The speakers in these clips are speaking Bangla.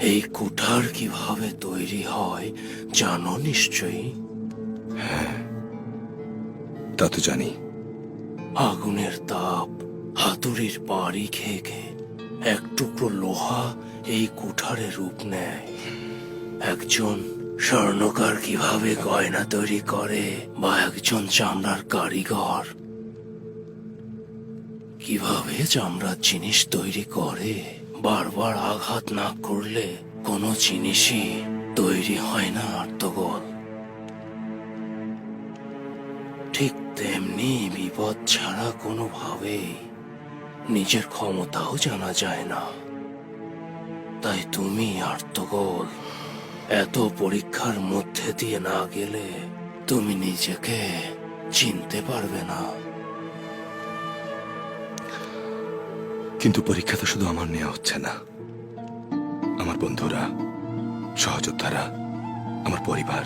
এই কুঠার কীভাবে তৈরি হয় জানো নিশ্চয়ই? হ্যাঁ তা তো জানি। আগুনের তাপ হাতুড়ির বাড়ি খেয়ে খেয়ে এক টুকরো লোহা এই কুঠারে রূপ নেয়। একজন স্বর্ণকার কীভাবে গয়না তৈরি করে বা একজন চামড়ার কারিগর? কীভাবে চামড়ার জিনিস তৈরি করে? বারবার আঘাত না করলে কোনো জিনিসই তৈরি হয় না আর্তগোল। ঠিক তেমনি বিপদ ছাড়া কোনোভাবেই নিজের ক্ষমতাও জানা যায় না। তাই তুমি আর্তগোল, এত পরীক্ষার মধ্যে দিয়ে না গেলে তুমি নিজেকে চিনতে পারবে না। কিন্তু পরীক্ষা তো শুধু আমার নেওয়া হচ্ছে না। আমার বন্ধুরা, সহযোদ্ধারা, আমার পরিবার,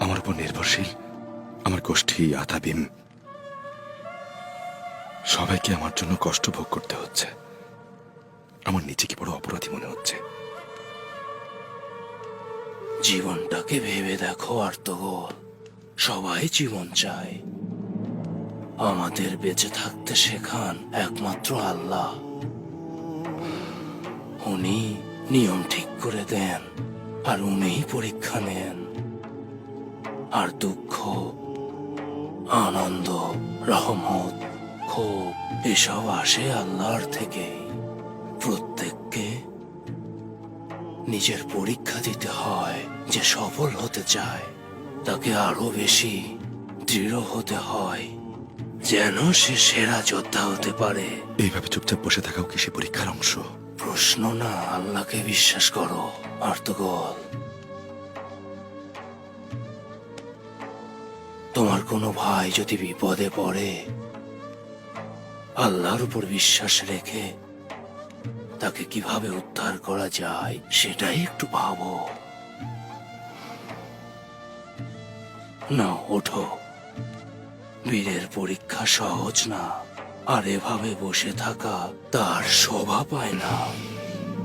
আমার উপর নির্ভরশীল, আমার গোষ্ঠী, আতাবিম, সবাইকে আমার জন্য কষ্ট ভোগ করতে হচ্ছে। আমার নিজেকে বড় অপরাধী মনে হচ্ছে। জীবনটাকে ভেবে দেখো আর্তগোল সবাই জীবন চায়। আমাদের বেঁচে থাকতে শেখান একমাত্র আল্লাহ। উনি নিয়ম ঠিক করে দেন আর উনিই পরীক্ষা নেন। আর দুঃখ, আনন্দ, রহমত, ক্ষোভ, এসব আসে আল্লাহর থেকে। প্রত্যেককে নিজের পরীক্ষা দিতে হয় যে সফল হতে চায়। তাকে আরও বেশি দৃঢ় হতে হয় যেন সে সেরা যোদ্ধা হতে পারে। এইভাবে চুপচাপ বসে থাকাও কি সে পরীক্ষার অংশ? প্রশ্ন না, আল্লাহকে বিশ্বাস করো আর্তগল তোমার কোনো ভাই যদি বিপদে পড়ে, আল্লাহর উপর বিশ্বাস রেখে তাকে কীভাবে উদ্ধার করা যায়, সেটাই একটু ভাবো। না ওঠো। বীরের পরীক্ষা সহজ না। আর এভাবে বসে থাকা তার শোভা পায় না।